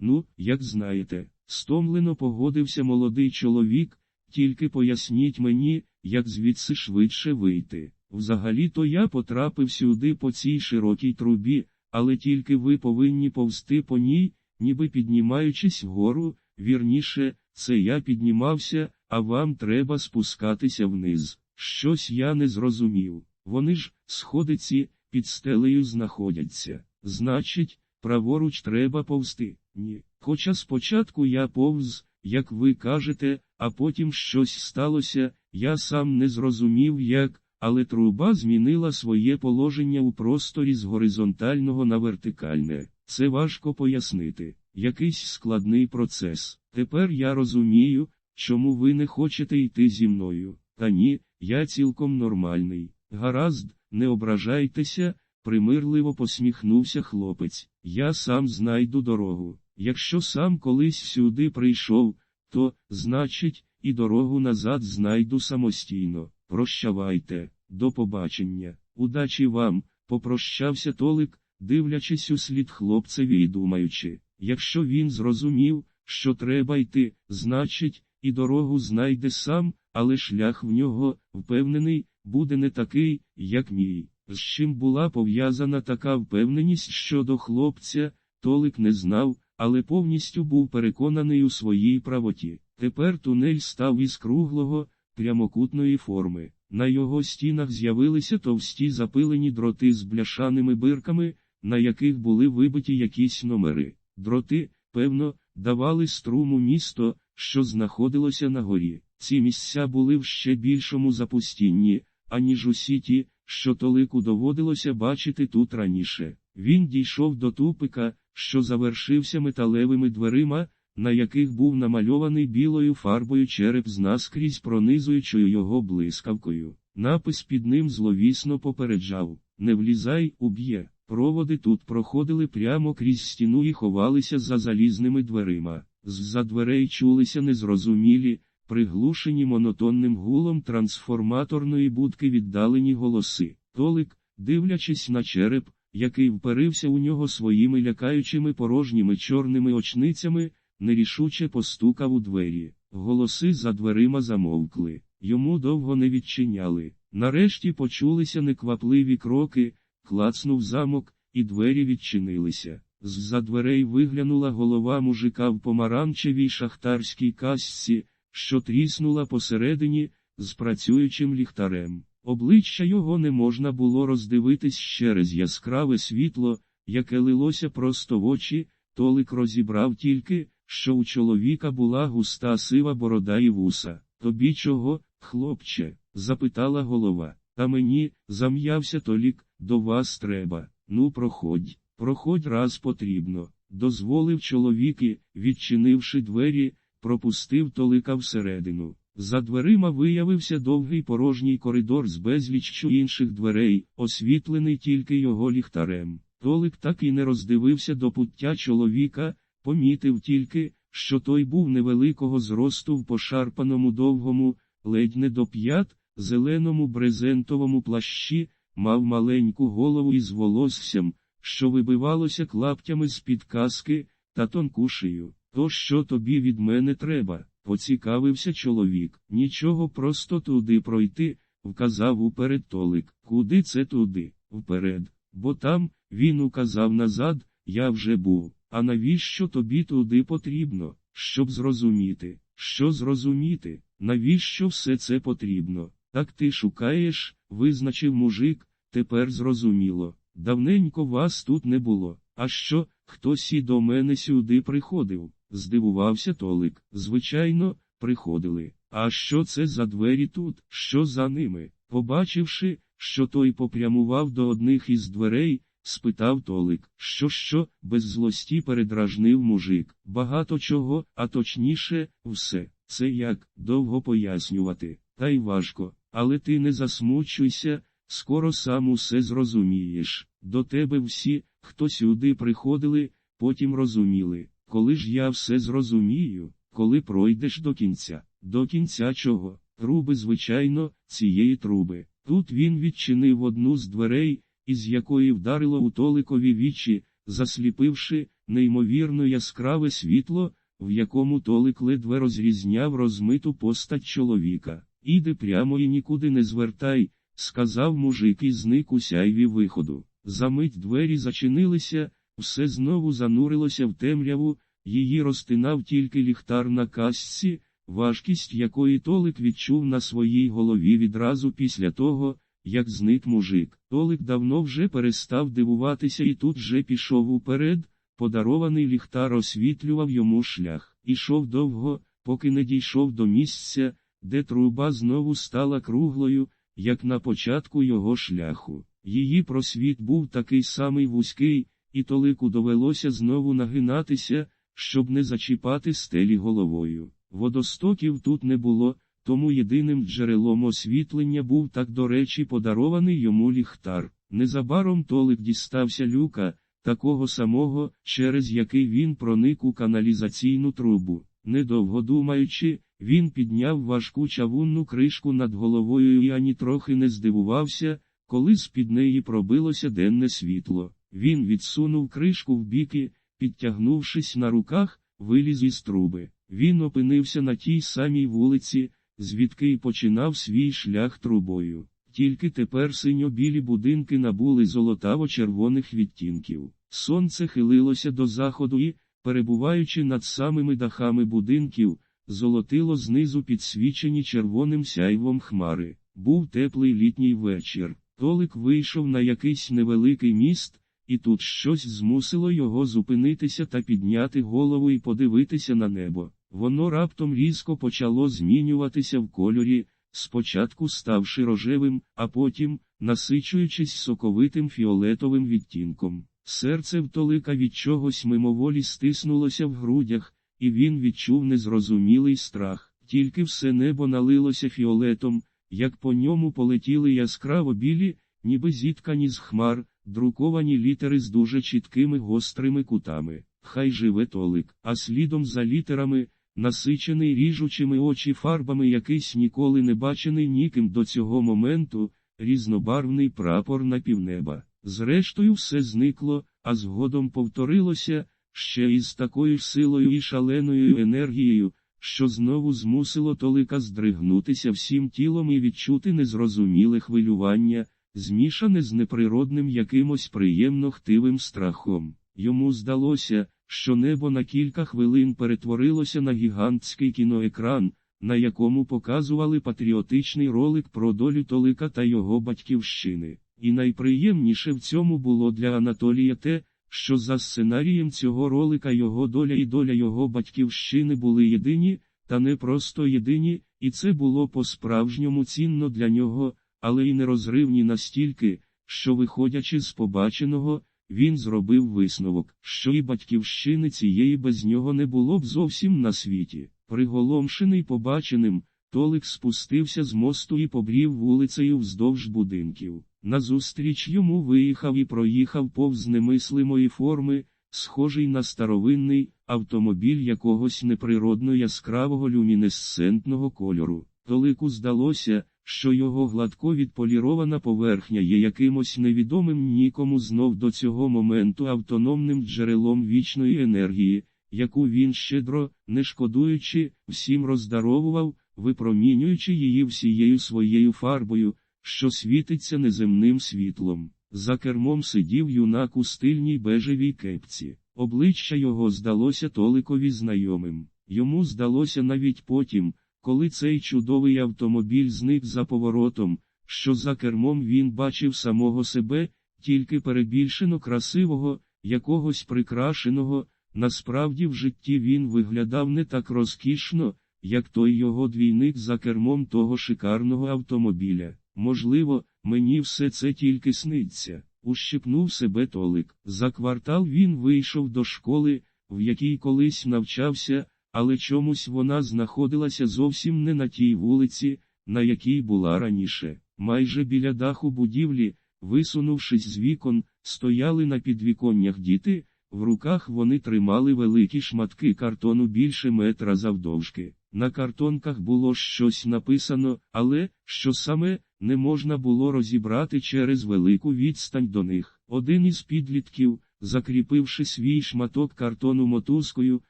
Ну, як знаєте, стомлено погодився молодий чоловік, тільки поясніть мені, як звідси швидше вийти. Взагалі-то я потрапив сюди по цій широкій трубі, але тільки ви повинні повсти по ній, ніби піднімаючись вгору, вірніше, це я піднімався, а вам треба спускатися вниз. Щось я не зрозумів. Вони ж, сходиці, під стелею знаходяться. Значить, праворуч треба повсти. Ні. Хоча спочатку я повз, як ви кажете, а потім щось сталося, я сам не зрозумів як, але труба змінила своє положення у просторі з горизонтального на вертикальне. Це важко пояснити. Якийсь складний процес. Тепер я розумію, чому ви не хочете йти зі мною. Та ні, я цілком нормальний. Гаразд, не ображайтеся, примирливо посміхнувся хлопець. Я сам знайду дорогу. Якщо сам колись сюди прийшов, то, значить, і дорогу назад знайду самостійно. Прощавайте, до побачення, удачі вам, попрощався Толик, дивлячись у слід хлопцеві і думаючи, якщо він зрозумів, що треба йти, значить, і дорогу знайде сам, але шлях в нього, впевнений, буде не такий, як мій. З чим була пов'язана така впевненість щодо хлопця, Толик не знав, але повністю був переконаний у своїй правоті. Тепер тунель став із круглого, прямокутної форми. На його стінах з'явилися товсті запилені дроти з бляшаними бирками, на яких були вибиті якісь номери. Дроти, певно, давали струму місто, що знаходилося на горі. Ці місця були в ще більшому запустінні, аніж усі ті, що толику доводилося бачити тут раніше. Він дійшов до тупика, що завершився металевими дверима, на яких був намальований білою фарбою череп з наскрізь пронизуючою його блискавкою. Напис під ним зловісно попереджав Не влізай, уб'є. Проводи тут проходили прямо крізь стіну і ховалися за залізними дверима. З-за дверей чулися незрозумілі, приглушені монотонним гулом трансформаторної будки віддалені голоси. Толик, дивлячись на череп, який вперився у нього своїми лякаючими порожніми чорними очницями, нерішуче постукав у двері. Голоси за дверима замовкли, йому довго не відчиняли. Нарешті почулися неквапливі кроки, клацнув замок, і двері відчинилися. З-за дверей виглянула голова мужика в помаранчевій шахтарській касці, що тріснула посередині, з працюючим ліхтарем. Обличчя його не можна було роздивитись через яскраве світло, яке лилося просто в очі, Толик розібрав тільки, що у чоловіка була густа сива борода і вуса. Тобі чого, хлопче? запитала голова. Та мені, зам'явся Толік, до вас треба. Ну, проходь, проходь раз потрібно. Дозволив чоловік і, відчинивши двері, пропустив Толика всередину. За дверима виявився довгий порожній коридор з безліччю інших дверей, освітлений тільки його ліхтарем. Толик так і не роздивився до пуття чоловіка, помітив тільки, що той був невеликого зросту в пошарпаному довгому, ледь не до п'ят, зеленому брезентовому плащі, мав маленьку голову із волоссям, що вибивалося клаптями з-під каски, та тонку шию. То що тобі від мене треба? Поцікавився чоловік. Нічого просто туди пройти, вказав уперед Толик. Куди це туди? Вперед. Бо там, він указав назад, я вже був. А навіщо тобі туди потрібно? Щоб зрозуміти. Що зрозуміти? Навіщо все це потрібно? Так ти шукаєш, визначив мужик, тепер зрозуміло. Давненько вас тут не було. А що, хтось і до мене сюди приходив? Здивувався Толик. Звичайно, приходили. А що це за двері тут? Що за ними? Побачивши, що той попрямував до одних із дверей, спитав Толик, що що, без злості передражнив мужик. Багато чого, а точніше, все. Це як довго пояснювати, та й важко. Але ти не засмучуйся, скоро сам усе зрозумієш. До тебе всі, хто сюди приходили, потім розуміли. Коли ж я все зрозумію, коли пройдеш до кінця, до кінця чого? Труби, звичайно, цієї труби. Тут він відчинив одну з дверей, із якої вдарило у Толикові вічі, засліпивши неймовірно яскраве світло, в якому Толик ледве розрізняв розмиту постать чоловіка. Іди прямо і нікуди не звертай, сказав мужик і зник у сяйві виходу. Замить двері зачинилися, все знову занурилося в темряву, її розтинав тільки ліхтар на касці, важкість якої Толик відчув на своїй голові відразу після того, як зник мужик. Толик давно вже перестав дивуватися і тут вже пішов уперед, подарований ліхтар освітлював йому шлях. Ішов довго, поки не дійшов до місця, де труба знову стала круглою, як на початку його шляху. Її просвіт був такий самий вузький, і толику довелося знову нагинатися, щоб не зачіпати стелі головою. Водостоків тут не було, тому єдиним джерелом освітлення був так до речі подарований йому ліхтар. Незабаром толик дістався люка, такого самого, через який він проник у каналізаційну трубу. Недовго думаючи, він підняв важку чавунну кришку над головою і ані трохи не здивувався, коли з-під неї пробилося денне світло. Він відсунув кришку в біки, підтягнувшись на руках, виліз із труби. Він опинився на тій самій вулиці, звідки й починав свій шлях трубою. Тільки тепер синьо-білі будинки набули золотаво-червоних відтінків. Сонце хилилося до заходу і, перебуваючи над самими дахами будинків, золотило знизу підсвічені червоним сяйвом хмари. Був теплий літній вечір. Толик вийшов на якийсь невеликий міст, і тут щось змусило його зупинитися та підняти голову і подивитися на небо. Воно раптом різко почало змінюватися в кольорі, спочатку ставши рожевим, а потім, насичуючись соковитим фіолетовим відтінком. Серце втолика від чогось мимоволі стиснулося в грудях, і він відчув незрозумілий страх, тільки все небо налилося фіолетом, як по ньому полетіли яскраво білі, ніби зіткані з хмар, друковані літери з дуже чіткими гострими кутами. Хай живе толик, а слідом за літерами, насичений ріжучими очі фарбами якийсь ніколи не бачений ніким до цього моменту, різнобарвний прапор на півнеба. Зрештою, все зникло, а згодом повторилося, ще із такою силою і шаленою енергією, що знову змусило Толика здригнутися всім тілом і відчути незрозуміле хвилювання, змішане з неприродним якимось приємно хтивим страхом. Йому здалося, що небо на кілька хвилин перетворилося на гігантський кіноекран, на якому показували патріотичний ролик про долю Толика та його батьківщини. І найприємніше в цьому було для Анатолія те, що за сценарієм цього ролика його доля і доля його батьківщини були єдині, та не просто єдині, і це було по-справжньому цінно для нього, але й нерозривні настільки, що, виходячи з побаченого, він зробив висновок, що і батьківщини цієї без нього не було б зовсім на світі. Приголомшений побаченим, Толик спустився з мосту і побрів вулицею вздовж будинків. Назустріч йому виїхав і проїхав повз немислимої форми, схожий на старовинний автомобіль якогось неприродно яскравого люмінесцентного кольору. Толику здалося, що його гладко відполірована поверхня є якимось невідомим нікому знов до цього моменту автономним джерелом вічної енергії, яку він щедро, не шкодуючи, всім роздаровував, випромінюючи її всією своєю фарбою, що світиться неземним світлом. За кермом сидів юнак у стильній бежевій кепці. Обличчя його здалося Толикові знайомим. Йому здалося навіть потім, коли цей чудовий автомобіль зник за поворотом, що за кермом він бачив самого себе, тільки перебільшено красивого, якогось прикрашеного, насправді в житті він виглядав не так розкішно, як той його двійник за кермом того шикарного автомобіля. Можливо, мені все це тільки сниться. Ущипнув себе толик. За квартал він вийшов до школи, в якій колись навчався, але чомусь вона знаходилася зовсім не на тій вулиці, на якій була раніше. Майже біля даху будівлі, висунувшись з вікон, стояли на підвіконнях діти, в руках вони тримали великі шматки картону більше метра завдовжки. На картонках було щось написано, але, що саме, не можна було розібрати через велику відстань до них. Один із підлітків, закріпивши свій шматок картону мотузкою,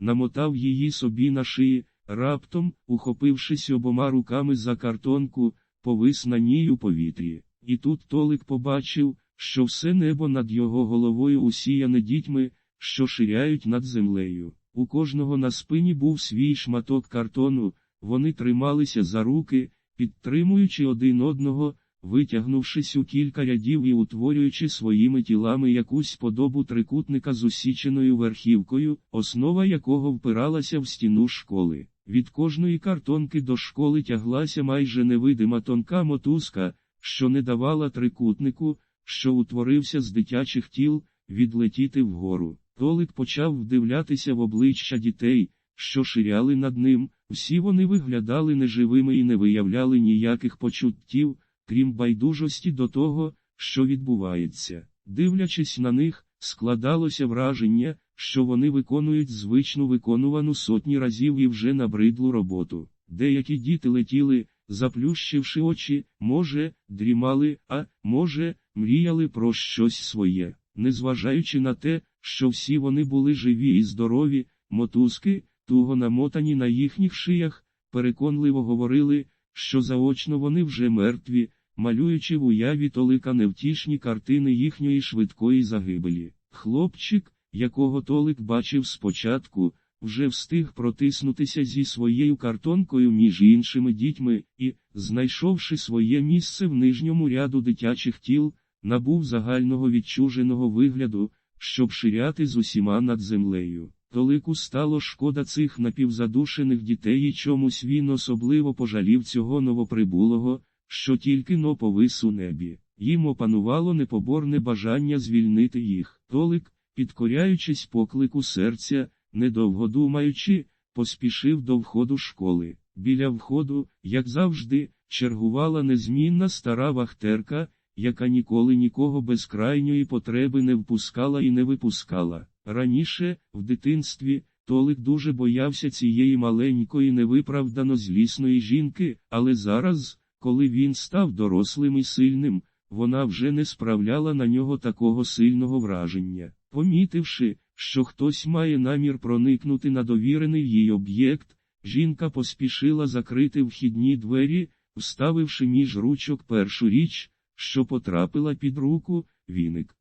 намотав її собі на шиї, раптом, ухопившись обома руками за картонку, повис на ній у повітрі. І тут Толик побачив, що все небо над його головою усіяне дітьми, що ширяють над землею. У кожного на спині був свій шматок картону, вони трималися за руки, підтримуючи один одного, витягнувшись у кілька рядів і утворюючи своїми тілами якусь подобу трикутника з усіченою верхівкою, основа якого впиралася в стіну школи. Від кожної картонки до школи тяглася майже невидима тонка мотузка, що не давала трикутнику, що утворився з дитячих тіл, відлетіти вгору. Толик почав вдивлятися в обличчя дітей, що ширяли над ним, всі вони виглядали неживими і не виявляли ніяких почуттів, крім байдужості до того, що відбувається. Дивлячись на них, складалося враження, що вони виконують звичну виконувану сотні разів і вже набридлу роботу. Деякі діти летіли, заплющивши очі, може, дрімали, а може, мріяли про щось своє, незважаючи на те, що всі вони були живі і здорові, мотузки, туго намотані на їхніх шиях, переконливо говорили, що заочно вони вже мертві, малюючи в уяві толика невтішні картини їхньої швидкої загибелі. Хлопчик, якого Толик бачив спочатку, вже встиг протиснутися зі своєю картонкою між іншими дітьми і, знайшовши своє місце в нижньому ряду дитячих тіл, набув загального відчуженого вигляду, щоб ширяти з усіма над землею. Толику стало шкода цих напівзадушених дітей і чомусь він особливо пожалів цього новоприбулого, що тільки но повис у небі. Їм опанувало непоборне бажання звільнити їх. Толик, підкоряючись поклику серця, недовго думаючи, поспішив до входу школи. Біля входу, як завжди, чергувала незмінна стара вахтерка, яка ніколи нікого без крайньої потреби не впускала і не випускала. Раніше, в дитинстві, Толик дуже боявся цієї маленької невиправдано злісної жінки, але зараз, коли він став дорослим і сильним, вона вже не справляла на нього такого сильного враження. Помітивши, що хтось має намір проникнути на довірений їй об'єкт, жінка поспішила закрити вхідні двері, вставивши між ручок першу річ, що потрапила під руку, віник.